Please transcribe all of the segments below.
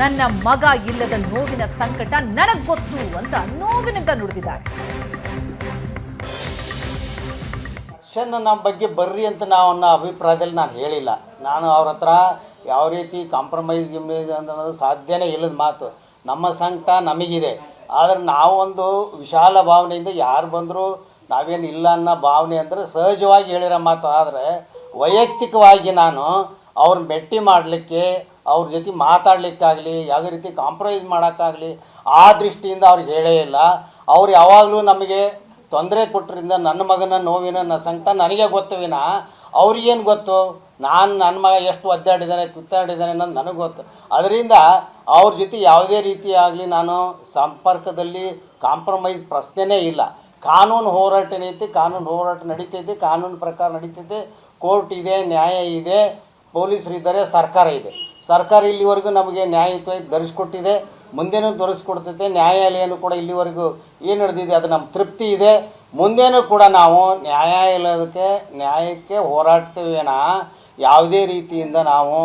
ನನ್ನ ಮಗ ಇಲ್ಲದ ನೋವಿನ ಸಂಕಟ ನನಗ್ ಗೊತ್ತು ಅಂತ ನೋವಿನಿಂದ ನುಡಿದಿದ್ದಾರೆ. ದರ್ಶನ್ ನಮ್ಮ ಬಗ್ಗೆ ಬರ್ರಿ ಅಂತ ನಾವು ಅನ್ನೋ ಅಭಿಪ್ರಾಯದಲ್ಲಿ ನಾನು ಹೇಳಿಲ್ಲ. ನಾನು ಅವ್ರ ಹತ್ರ ಯಾವ ರೀತಿ ಕಾಂಪ್ರಮೈಸ್ ಗಿಮೈಸ್ ಅನ್ನೋದು ಸಾಧ್ಯನೇ ಇಲ್ಲದ ಮಾತು. ನಮ್ಮ ಸಂಕಟ ನಮಗಿದೆ. ಆದರೆ ನಾವೊಂದು ವಿಶಾಲ ಭಾವನೆಯಿಂದ ಯಾರು ಬಂದರೂ ನಾವೇನು ಇಲ್ಲ ಅನ್ನೋ ಭಾವನೆ ಅಂದರೆ ಸಹಜವಾಗಿ ಹೇಳಿರೋ ಮಾತು. ಆದರೆ ವೈಯಕ್ತಿಕವಾಗಿ ನಾನು ಅವ್ರನ್ನ ಭೇಟಿ ಮಾಡಲಿಕ್ಕೆ ಅವ್ರ ಜೊತೆ ಮಾತಾಡಲಿಕ್ಕಾಗಲಿ, ಯಾವುದೇ ರೀತಿ ಕಾಂಪ್ರಮೈಸ್ ಮಾಡೋಕ್ಕಾಗಲಿ, ಆ ದೃಷ್ಟಿಯಿಂದ ಅವ್ರಿಗೆ ಹೇಳೇ ಇಲ್ಲ. ಅವ್ರು ಯಾವಾಗಲೂ ನಮಗೆ ತೊಂದರೆ ಕೊಟ್ಟರಿಂದ ನನ್ನ ಮಗನ ನೋವಿನ ನ ಸಂಕಟ ನನಗೆ ಗೊತ್ತವಿನ ಅವ್ರಿಗೇನು ಗೊತ್ತು? ನಾನು ನನ್ನ ಮಗ ಎಷ್ಟು ಒದ್ದಾಡಿದ್ದಾನೆ ಕಿತ್ತಾಡಿದ್ದಾನೆ ಅನ್ನೋದು ನನಗೆ ಗೊತ್ತು. ಅದರಿಂದ ಅವ್ರ ಜೊತೆ ಯಾವುದೇ ರೀತಿಯಾಗಲಿ ನಾನು ಸಂಪರ್ಕದಲ್ಲಿ ಕಾಂಪ್ರಮೈಸ್ ಪ್ರಶ್ನೆನೇ ಇಲ್ಲ. ಕಾನೂನು ಹೋರಾಟ ನಡೀತಿ, ಕಾನೂನು ಹೋರಾಟ ನಡೀತೈತಿ, ಕಾನೂನು ಪ್ರಕಾರ ನಡೀತೈತೆ, ಕೋರ್ಟ್ ಇದೆ, ನ್ಯಾಯ ಇದೆ, ಪೊಲೀಸರು ಇದ್ದಾರೆ, ಸರ್ಕಾರ ಇದೆ. ಸರ್ಕಾರ ಇಲ್ಲಿವರೆಗೂ ನಮಗೆ ನ್ಯಾಯಯುತವಾಗಿ ಧರಿಸ್ಕೊಟ್ಟಿದೆ ಮುಂದೇನೂ ದೊರಕಿಸ್ಕೊಡ್ತೈತೆ ನ್ಯಾಯಾಲಯನೂ ಕೂಡ ಇಲ್ಲಿವರೆಗೂ ಏನು ನಡೆದಿದೆ ಅದು ನಮ್ಮ ತೃಪ್ತಿ ಇದೆ. ಮುಂದೇನೂ ಕೂಡ ನಾವು ನ್ಯಾಯಾಲಯಕ್ಕೆ ನ್ಯಾಯಕ್ಕೆ ಹೋರಾಡ್ತೇವೇನ? ಯಾವುದೇ ರೀತಿಯಿಂದ ನಾವು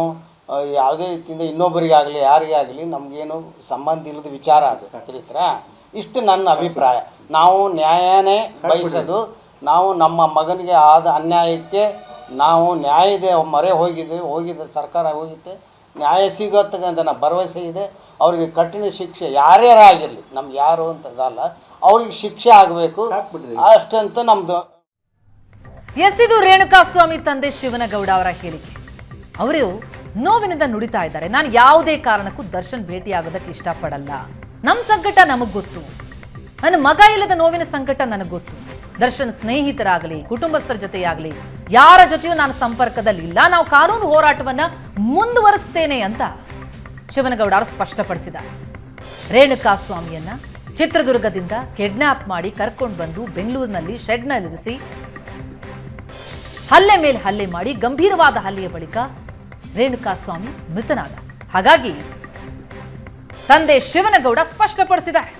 ಯಾವುದೇ ರೀತಿಯಿಂದ ಇನ್ನೊಬ್ಬರಿಗಾಗಲಿ ಯಾರಿಗೇ ಆಗಲಿ ನಮಗೇನು ಸಂಬಂಧ ಇಲ್ಲದ ವಿಚಾರ ಅದು ತಿಳಿತ್ರ ಇಷ್ಟು ನನ್ನ ಅಭಿಪ್ರಾಯ. ನಾವು ನ್ಯಾಯನೇ ಬಯಸೋದು ನಾವು ನಮ್ಮ ಮಗನಿಗೆ ಆದ ಅನ್ಯಾಯಕ್ಕೆ ನಾವು ನ್ಯಾಯದ ಮೊರೆ ಹೋಗಿದೆ ಹೋಗಿದೆ ಸರ್ಕಾರ ಹೋಗಿದೆ. ನ್ಯಾಯ ಸಿಗತ್ತಂತ ನಮ್ಮ ಭರವಸೆ ಇದೆ. ಅವರಿಗೆ ಕಠಿಣ ಶಿಕ್ಷೆ ಯಾರ್ಯಾರ ಆಗಿರಲಿ ನಮ್ಗೆ ಯಾರು ಅಂತದಲ್ಲ ಅವ್ರಿಗೆ ಶಿಕ್ಷೆ ಆಗಬೇಕು. ಅಷ್ಟಂತ ನಮ್ದು. ಎಸ್ ಇದು ರೇಣುಕಾಸ್ವಾಮಿ ತಂದೆ ಶಿವನಗೌಡ ಅವರ ಹೇಳಿಕೆ. ಅವರು ನೋವಿನಿಂದ ನುಡಿತಾ ಇದ್ದಾರೆ. ನಾನು ಯಾವುದೇ ಕಾರಣಕ್ಕೂ ದರ್ಶನ್ ಭೇಟಿಯಾಗೋದಕ್ಕೆ ಇಷ್ಟಪಡಲ್ಲ. ನಮ್ಮ ಸಂಕಟ ನಮಗೆ ಗೊತ್ತು. ನನ್ನ ಮಗ ಇಲ್ಲದ ನೋವಿನ ಸಂಕಟ ನನಗೆ ಗೊತ್ತು. ದರ್ಶನ್ ಸ್ನೇಹಿತರಾಗಲಿ, ಕುಟುಂಬಸ್ಥರ ಜೊತೆಯಾಗಲಿ, ಯಾರ ಜೊತೆಯೂ ನಾನು ಸಂಪರ್ಕದಲ್ಲಿ ಇಲ್ಲ ನಾವು ಕಾನೂನು ಹೋರಾಟವನ್ನ ಮುಂದುವರಿಸ್ತೇನೆ ಅಂತ ಶಿವನಗೌಡ ಅವರು ರೇಣುಕಾ ಸ್ವಾಮಿಯನ್ನ ಚಿತ್ರದುರ್ಗದಿಂದ ಕಿಡ್ನಾಪ್ ಮಾಡಿ ಕರ್ಕೊಂಡು ಬಂದು ಬೆಂಗಳೂರಿನಲ್ಲಿ ಶೆಡ್ನಲ್ಲಿರಿಸಿ ಹಲ್ಲೆ ಮೇಲೆ ಹಲ್ಲೆ ಮಾಡಿ ಗಂಭೀರವಾದ ಹಲ್ಲೆಯ ಬಳಿಕ ರೇಣುಕಾ ಸ್ವಾಮಿ ಮೃತನಾದ. ಹಾಗಾಗಿ ತಂದೆ ಶಿವನಗೌಡ ಸ್ಪಷ್ಟಪಡಿಸಿದ್ದಾರೆ.